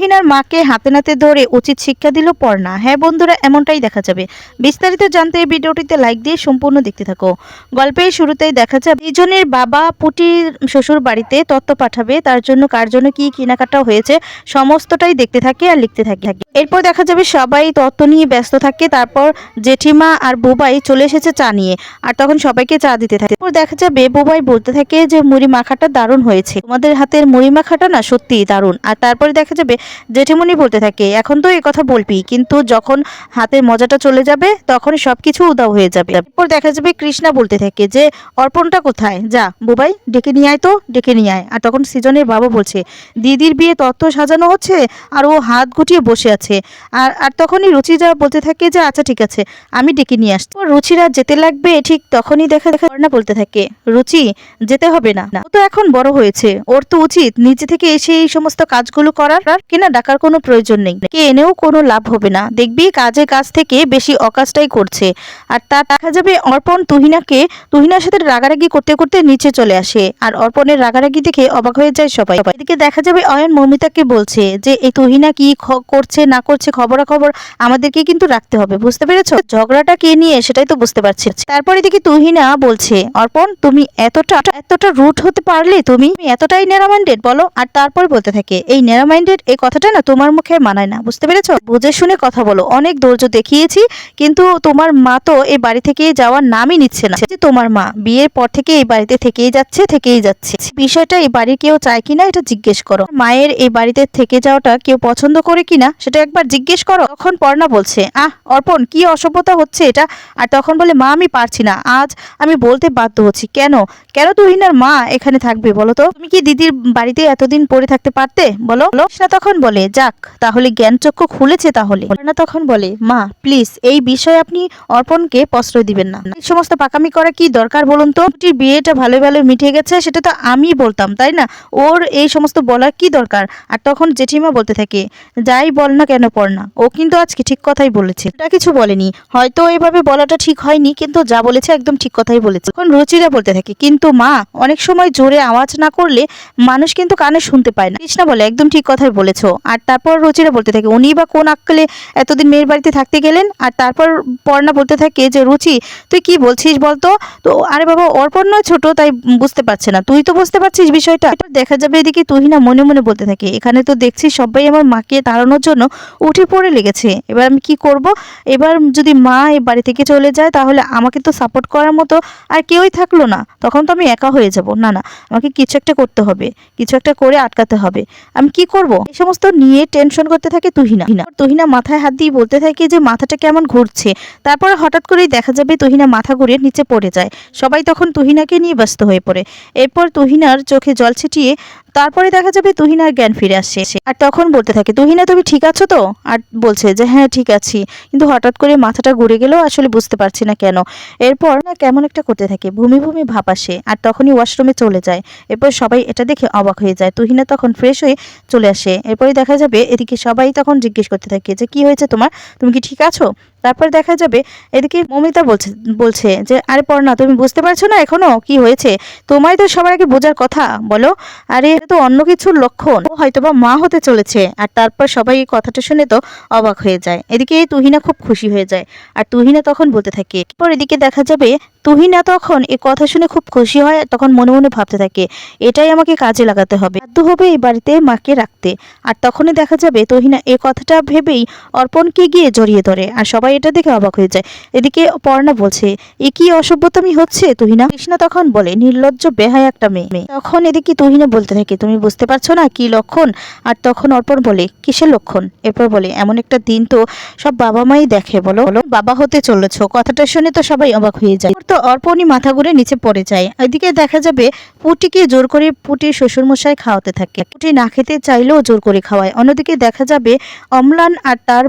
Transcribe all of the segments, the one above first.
তুহিনার মাকে হাতে নাতে ধরে উচিত শিক্ষা দিল পর্ণা। হ্যাঁ বন্ধুরা, এমনটাই দেখা যাবে। বিস্তারিত জানতে এই ভিডিওটিতে লাইক দিয়ে সম্পূর্ণ দেখতে থাকো। গল্পের শুরুতেই দেখা যাবে দুজনের বাবা পুটির শ্বশুর বাড়িতে তত্ত্ব পাঠাবে, তার জন্য কার জন্য কি কেনাকাটা হয়েছে, সমস্তটাই দেখতে থাকে আর লিখতে থাকে। এরপর দেখা যাবে সবাই তত্ত্ব নিয়ে ব্যস্ত থাকে, তারপর জেঠিমা আর বুবাই চলে এসেছে চা নিয়ে, আর তখন সবাইকে চা দিতে থাকে। এরপর দেখা যাবে, বুবাই বলতে থাকে যে মুড়ি মাখাটা দারুণ হয়েছে। তোমাদের হাতের মুড়ি মাখাটা না সত্যিই দারুণ। আর তারপরে দেখা যাবে জেঠিমণি বলতে থাকে, এখন তো এই কথা বলবি, কিন্তু যখন হাতের মজাটা চলে যাবে তখন সবকিছু উদাও হয়ে যাবে। এরপর দেখা যাবে কৃষ্ণা বলতে থাকে যে, অর্পণটা কোথায়? যা, বুবাই, ডেকে নিয়ে আয় তো, ডেকে নিয়ে আয়। আর তখন সৃজনের বাবা বলছে, দিদির বিয়ে তত্ত্ব সাজানো হচ্ছে, আর ও হাত গুটিয়ে বসে আছে। আর আর তখনই রুচিরা বলতে থাকে যে আচ্ছা ঠিক আছে, আমি ডেকে নিয়ে আসছি। রুচিরা যেতে লাগবে, ঠিক তখনই দেখা দেখা না বলতে থাকে, রুচি, যেতে হবে না। তো এখন বড় হয়েছে, ওর তো উচিত নিজে থেকে এসে এই সমস্ত কাজগুলো করার। আর কিনা ডাকার কোনো প্রয়োজন নেই। কে এনেও কোনো লাভ হবে না। দেখবি কাজে কাজ থেকে বেশি অকাজটাই করছে। আর তা দেখা যাবে অর্পণ তুহিনাকে, তুহিনার সাথে রাগারাগি করতে করতে নিচে চলে আসে। আর অর্পণের রাগারাগি দেখে অবাক হয়ে যায় সবাই। এদিকে দেখা যাবে অয়ন মমিতাকে বলছে যে এই তুহিনা কি করছে, না করছে খবরাখবর আমাদেরকে কিন্তু রাখতে হবে। বুঝতে পেরেছ? ঝগড়াটা কে নিয়ে সেটাই তো বুঝতে পারছি। না। তারপরে দেখি তুহিনা বলছে, অর্পণ, তুমি এতটা এতটা রুট হতে পারলে তুমি এতটাই ন্যারা মাইন্ডেড বলো। আর তারপর বলতে থাকে, এই ন্যারা মাইন্ডেড এই কথাটা না তোমার মুখে মানায় না, বুঝতে পেরেছ? বুঝে শুনে কথা বলো। অনেক ধৈর্য দেখিয়েছি, কিন্তু তোমার মা তো এই বাড়ি থেকে যাওয়ার নামই নিচ্ছে না। যে তোমার মা, বিয়ের পর থেকে এই বাড়িতে থেকেই যাচ্ছে থেকেই যাচ্ছে। বিষয়টা এই বাড়ির কেউ চায় কিনা এটা জিজ্ঞেস করো। মায়ের এই বাড়িতে থেকে যাওয়াটা কেউ পছন্দ করে কিনা, সেটা একবার জিজ্ঞেস করো। তখন পর্ণা বলছে, আহ, অর্পণ, কি অসভ্যতা হচ্ছে এটা? আর তখন বলে, মা, আমি পারছি না। আজ আমি বলতে বাধ্য হচ্ছি। কেন? কেন তুহিনার মা এখানে থাকবে বলো তো? তুমি কি দিদির বাড়িতে এতদিন পড়ে থাকতে পারতে? বলো। তখন বলে, যাক, তাহলে জ্ঞান চক্ষু খুলেছে তাহলে। না তখন বলে, মা প্লিজ এই বিষয়ে আপনি অর্পণকে প্রশ্রয় দিবেন না। এই সমস্ত পাকামি করা কি দরকার বলুন তো? দুটির বিয়েটা ভালো ভালো মিটে গেছে, সেটা তো আমি বলতাম, তাই না? ওর এই সমস্ত বলার কি দরকার? আর তখন জেঠিমা বলতে থাকে, যাই বল না কেন পড় না ও কিন্তু আজকে ঠিক কথাই বলেছে। এটা কিছু বলেনি, হয়তো এভাবে বলাটা ঠিক হয়নি, কিন্তু যা বলেছে একদম ঠিক কথাই বলেছে। এখন রুচিরা বলতে থাকে, কিন্তু মা, অনেক সময় জোরে আওয়াজ না করলে মানুষ কিন্তু কানে শুনতে পায় না। কৃষ্ণা বলে, একদম ঠিক কথাই বলেছ। আর তারপর রুচিরা বলতে থাকে, উনি বা কোন আক্কেলে এতদিন মেয়ের বাড়িতে থাকতে গেলেন? আর তারপর পর্ণা বলতে থাকে যে, রুচি, তুই কি বলছিস বলতো? তো আরে বাবা, অর্পণ নয় ছোট, তাই বুঝতে পারছে না। তুই তো বুঝতে পারছিস বিষয়টা। দেখা যাবে এদিকে তুহিনা মনে মনে বলতে থাকে, এখানে তো দেখছি সবাই আমার মাকে তাড়ানোর জন্য উঠে পড়ে লেগেছে। এবার আমি কি করব? এবার যদি মা এই বাড়ি থেকে চলে যায়, তাহলে আমাকে তো সাপোর্ট করার মতো আর কেউই থাকল না। তখন তো আমি একা হয়ে যাব। না না, আমাকে কিছু একটা করতে হবে। কিছু একটা করে আটকাতে হবে। আমি কি করব? এই সমস্ত নিয়ে টেনশন করতে থাকে তুহিনা। তুহিনা মাথায় হাত দিয়ে বলতে থাকে যে মাথাটা কেমন ঘুরছে। তারপর হঠাৎ করেই দেখা যাবে তুহিনা মাথা ঘুরে নিচে পড়ে যায়। সবাই তখন তুহিনাকে নিয়ে ব্যস্ত হয়ে পড়ে। এরপর তুহিনার চোখে জল ছিটিয়ে তারপরে দেখা যাবে তুহিনার জ্ঞান ফিরে আসছে আর তখন বলতে থাকে, তুহিনা, তুমি ঠিক আছো তো? আর বলছে যে হ্যাঁ ঠিক আছি। কিন্তু হঠাৎ করে মাথাটা ঘুরে গেলেও আসলে বুঝতে পারছি না কেন। এরপর না কেমন একটা করতে থাকে, ভূমি ভূমি ভাব আসে আর তখনই ওয়াশরুমে চলে যায়। এরপর সবাই এটা দেখে অবাক হয়ে যায়। তুহিনা তখন ফ্রেশ হয়ে চলে আসে। এরপরে দেখা যাবে এদিকে সবাই তখন জিজ্ঞেস করতে থাকে যে, কি হয়েছে তোমার? তুমি কি ঠিক আছো? তারপর দেখা যাবে এদিকে মমিতা বলছে বলছে যে, আরে পড়না তুমি বুঝতে পারছ না এখনও কি হয়েছে? তোমায় তো সবার আগে বোঝার কথা, বলো। আরে তো অন্য কিছুর লক্ষণ। ও হয়তো বা মা হতে চলেছে, আর তারপর সবাই এই কথাটা শুনে তো অবাক হয়ে যায়। এদিকে তুহিনা খুব খুশি হয়ে যায়, আর তুহিনা তখন বলতে থাকে, এরপর এদিকে দেখা যাবে তুহিনা তখন এ কথা শুনে খুব খুশি হয়, তখন মনে মনে ভাবতে থাকে, এটাই আমাকে কাজে লাগাতে হবে। বাধ্য হবে এই বাড়িতে মাকে রাখতে। আর তখনই দেখা যাবে তুহিনা এই কথাটা ভেবেই অর্পণকে গিয়ে জড়িয়ে ধরে, আর সবাই এটা দেখে অবাক হয়ে যায়। এদিকে পর্ণা বলছে, এ কি অসভ্যতামি হচ্ছে তুহিনা? কৃষ্ণা তখন বলে, নির্লজ্জ, বেহায় একটা মেয়ে। তখন এদিকে তুহিনা বলতে থাকে, তুমি বুঝতে পারছ না কি লক্ষণ? আর তখন অর্পণ বলে, কিসের লক্ষণ? এরপর বলে, এমন একটা দিন তো সব বাবা মাই দেখে বলো, বাবা হতে চলেছো। কথাটা শুনে তো সবাই অবাক হয়ে যায়। তো অর্পণই মাথা ঘুরে নিচে পড়ে যায়। এদিকে দেখা যাবে পুটিকে জোর করে পুটির শ্বশুরমশাই খাওয়াতে থাকে। পুটি না খেতে চাইলেও জোর করে খাওয়ায়। অন্যদিকে দেখা যাবে অম্লান আর তার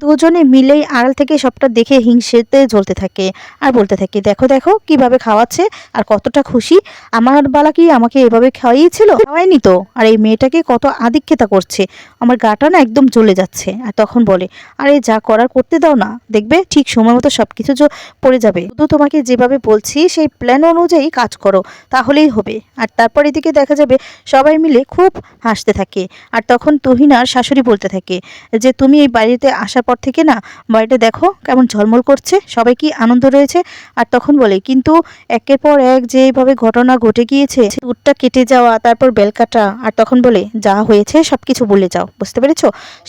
দুজনে মিলেই আড়াল থেকে সবটা দেখে হিংসেতে জ্বলতে থাকে আর বলতে থাকে, দেখো দেখো কীভাবে খাওয়াচ্ছে আর কতটা খুশি। আমার বালা কি আমাকে এভাবে খাওয়াইয়েছিল খাওয়ায়নি তো। আর এই মেয়েটাকে কত আদিক্ষেতা করছে। আমার গাটা না একদম জ্বলে যাচ্ছে। আর তখন বলে, আরে যা করার করতে দাও না। দেখবে ঠিক সময় মতো সবকিছু জ- পড়ে যাবে। শুধু তোমাকে যেভাবে বলছি, সেই প্ল্যান অনুযায়ী কাজ করো, তাহলেই হবে। আর তারপর এদিকে দেখা যাবে, সবাই মিলে খুব হাসতে থাকে। আর তখন তুহিনার শাশুড়ি বলতে থাকে যে, তুমি এই বাড়িতে আসার পর থেকে না বাড়িটা দেখো কেমন ঝলমল করছে, সবাই কি আনন্দ রয়েছে? আর তখন বলে, কিন্তু একের পর এক যেভাবে ঘটনা ঘটে গিয়েছে, উটটা কেটে যাওয়া, তারপর বেল কাটা, আর তখন বলে, যা হয়েছে সব কিছু বলে যাও। বুঝতে পেরেছ?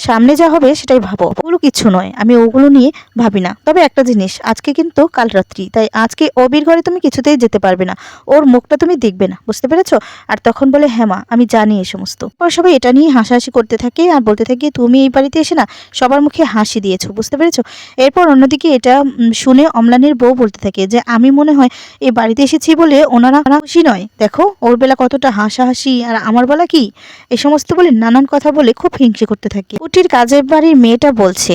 সামনে যা হবে, সেটাই ভাবো। ওগুলো কিছু নয়, আমি ওগুলো নিয়ে ভাবি না। তবে একটা জিনিস, আজকে কিন্তু কাল রাত্রি, তাই আজকে অবির ঘরে তুমি কিছুতেই যেতে পারবে না। ওর মুখটা তুমি দেখবে না, বুঝতে পেরেছ? আর তখন বলে হ্যাঁ আমি জানি এই সমস্ত। পর সবাই এটা নিয়ে হাসাহাসি করতে থাকে আর বলতে থাকে, তুমি এই বাড়িতে এসে না সবার মুখে হাসি দিয়েছ, বুঝতে পেরেছ? এরপর অন্যদিকে এটা শুনে অমলানের বউ বলতে থাকে যে, আমি মনে হয় এই বাড়িতে এসেছি বলে ওনারা খুশি নয়। দেখো, ওর বেলা কতটা হাসাহাসি আর আমার বেলা কি? এ সমস্ত বলে নানান কথা বলে খুব হিংসে করতে থাকে। কুটির কাজের বাড়ির মেয়েটা বলছে,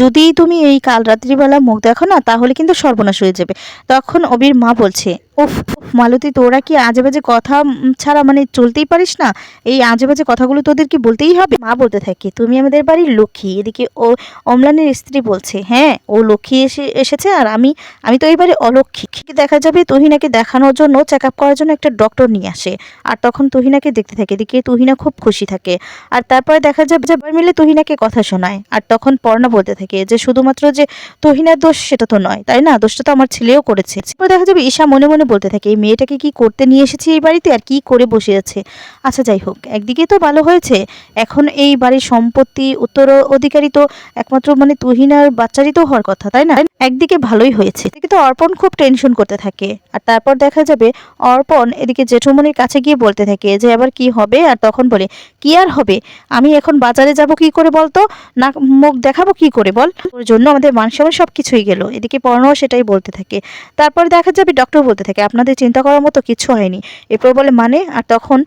যদি তুমি এই কাল রাত্রিবেলা মুখ দেখো না, তাহলে কিন্তু সর্বনাশ হয়ে যাবে। তখন অবির মা বলছে উফ, মালতী তোরা কি আজে বাজে কথা ছাড়া মানে চলতেই পারিস না? এই আজে বাজে কথাগুলো তোদের কি বলতেই হবে? মা বলতে থাকে তুমি আমাদের বাড়ির লক্ষ্মী। এদিকে ও অমলানের স্ত্রী বলছে হ্যাঁ ও লক্ষ্মী এসে এসেছে আর আমি আমি তো এবারে অলক্ষ্মী। দেখা যাবে তুহিনাকে দেখানোর জন্য চেক আপ করার জন্য একটা ডক্টর নিয়ে আসে আর তখন তুহিনাকে দেখতে থাকে এদিকে তুহিনা খুব খুশি থাকে আর তারপরে দেখা যাবে যে মিলে তুহিনাকে কথা শোনায় আর তখন পর্ণা বলতে থাকে যে শুধুমাত্র যে তুহিনার দোষ সেটা তো নয় তাই না? দোষটা তো আমার ছেলেও করেছে। দেখা যাবে ঈশা মনে মনে বলতে থাকে, এই মেয়েটাকে কি করতে নিয়ে এসেছি এই বাড়িতে? আর কি করে বসে আছে আচ্ছা যাই হোক, একদিকে তো ভালো হয়েছে, এখন এই বাড়ির সম্পত্তি উত্তর অধিকারী তো একমাত্র মানে তুহিনার বাচ্চারই তো হওয়ার কথা, তাই না? একদিকে ভালোই হয়েছে, এদিকে তো অর্পণ খুব টেনশন করতে থাকে, আর তারপর দেখা যাবে অর্পণ এদিকে জেঠুমনির কাছে গিয়ে বলতে থাকে যে আবার কি হবে? আর তখন বলে, কি আর হবে? আমি এখন বাজারে যাব কি করে বলতো? না, মুখ দেখাবো কি করে বল? ওর জন্য আমাদের মান সব কিছুই গেল, এদিকে পর্ণও সেটাই বলতে থাকে, তারপর দেখা যাবে ডক্টর বলতে থাকে আপনাদের চিন্তা করার মতো কিছু হয়নি। এরপর বলে মানে আর তখন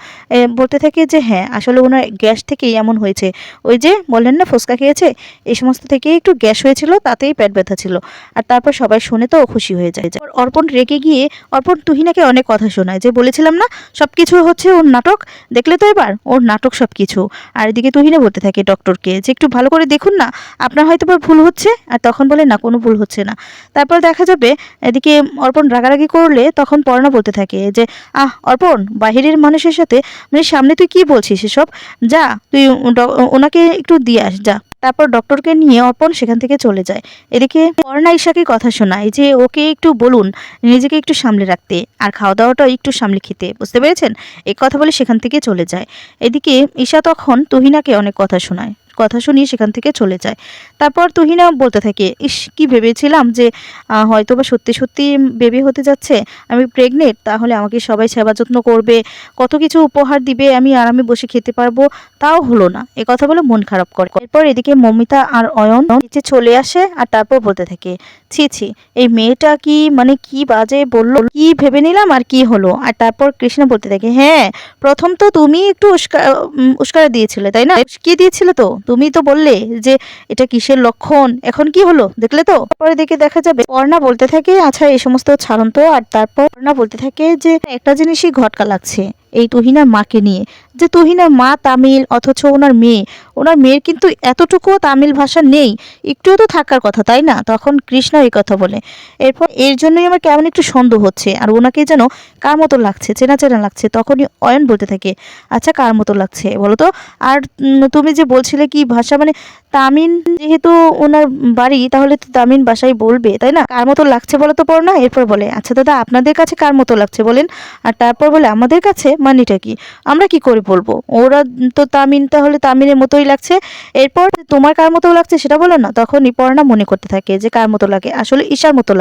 বলতে থাকে যে হ্যাঁ আসলে ওনার গ্যাস থেকেই এমন হয়েছে। ওই যে বললেন না ফুচকা খেয়েছে? এই সমস্ত থেকে একটু গ্যাস হয়েছিল, তাতেই পেট ব্যথা ছিল। আর তারপর সবাই শুনে তো খুশি হয়ে যায়। অর্পণ রেগে গিয়ে, অর্পণ তুহিনাকে অনেক কথা শোনায়। যে বলেছিলাম না সব কিছু হচ্ছে ওর নাটক। দেখলে তো এবার, ওর নাটক সব কিছু আর এদিকে তুহিনা বলতে থাকে ডক্টরকে যে, একটু ভালো করে দেখুন না, আপনার হয়তো বা ভুল হচ্ছে। আর তখন বলে, না, কোনো ভুল হচ্ছে না। তারপর দেখা যাবে, এদিকে অর্পণ রাগারাগি করলে তখন পর্ণা বলতে থাকে যে, আহ, অর্পণ, বাহিরের মানুষের সাথে মানে সামনে তুই কি বলছিস এসব? যা, তুই ওনাকে একটু দিয়ে আস, যা। তারপর ডক্টরকে নিয়ে অর্পণ সেখান থেকে চলে যায়। এদিকে পর্ণা ঈশাকে কথা শোনায় যে, ওকে একটু বলুন, নিজেকে একটু সামলে রাখতে আর খাওয়া দাওয়াটাও একটু সামলে খেতে। বুঝতে পেরেছেন? এই কথা বলে সেখান থেকে চলে যায়। এদিকে ঈশা তখন তুহিনাকে অনেক কথা শোনায়। কথা শুনিয়ে সেখান থেকে চলে যায়। তারপর তুহিনা বলতে থাকে ইস কি ভেবেছিলাম যে হয়তো বা সত্যি সত্যি বেবি হতে যাচ্ছে আমি প্রেগনেন্ট তাহলে আমাকে সবাই সেবা যত্ন করবে কত কিছু উপহার দিবে আমি আরামে বসে খেতে পারব। তাও হলো না। এ কথা বলে মন খারাপ করে। এরপর এদিকে মমিতা আর অয়ন নিচে চলে আসে আর তারপর বলতে থাকে ছি ছি এই মেয়েটা কি মানে কি বাজে বলল? কি ভেবে নিলাম আর কি হলো? আর তারপর কৃষ্ণ বলতে থাকে হ্যাঁ প্রথম তো তুমি একটু উস্কা উম, উস্কারা দিয়েছিলে তাই না? কি দিয়েছিলে তো? তুমি তো বললে যে এটা কিসের লক্ষণ? এখন কি হলো? দেখলে তো? পরে দেখে দেখা যাবে। পর্ণা বলতে থাকে আচ্ছা এই সমস্ত ছাড়ন তো। আর তারপর পর্ণা বলতে থাকে যে, একটা জিনিসই ঘটকা লাগছে, এই তুহিনার মাকে নিয়ে। যে তুহিনার মা তামিল, অথচ ওনার মেয়ে। ওনার মেয়ের কিন্তু এতটুকুও তামিল ভাষা নেই, একটুও তো থাকার কথা, তাই না? তখন কৃষ্ণ এই কথা বলে। এরপর এর জন্যই আমার কেমন একটু সন্দেহ হচ্ছে, আর ওনাকে যেন কার মতো লাগছে, চেনা চেনা লাগছে, তখনই অয়ন বলতে থাকে আচ্ছা কার মতো লাগছে? বলো তো। আর তুমি যে বলছিলে কি ভাষা মানে তামিন যেহেতু ওনার বাড়ি, তাহলে তো তামিন ভাষাই বলবে, তাই না? কার মতো লাগছে বলো তো পড়ো না এরপর বলে আচ্ছা দাদা, আপনাদের কাছে কার মতো লাগছে বলেন? আর তারপর বলে, আমাদের কাছে? মানেটা কি? আমরা কি করে বলব? ওরা তো তামিন তাহলে তামিনের মতোই লাগছে। এরপর তোমার কার মতো লাগছে সেটা বলো না। তখন রিপর্ণা মনে করতে থাকে যে কার মতো লাগে। আসলে ঈশার মতো লাগে।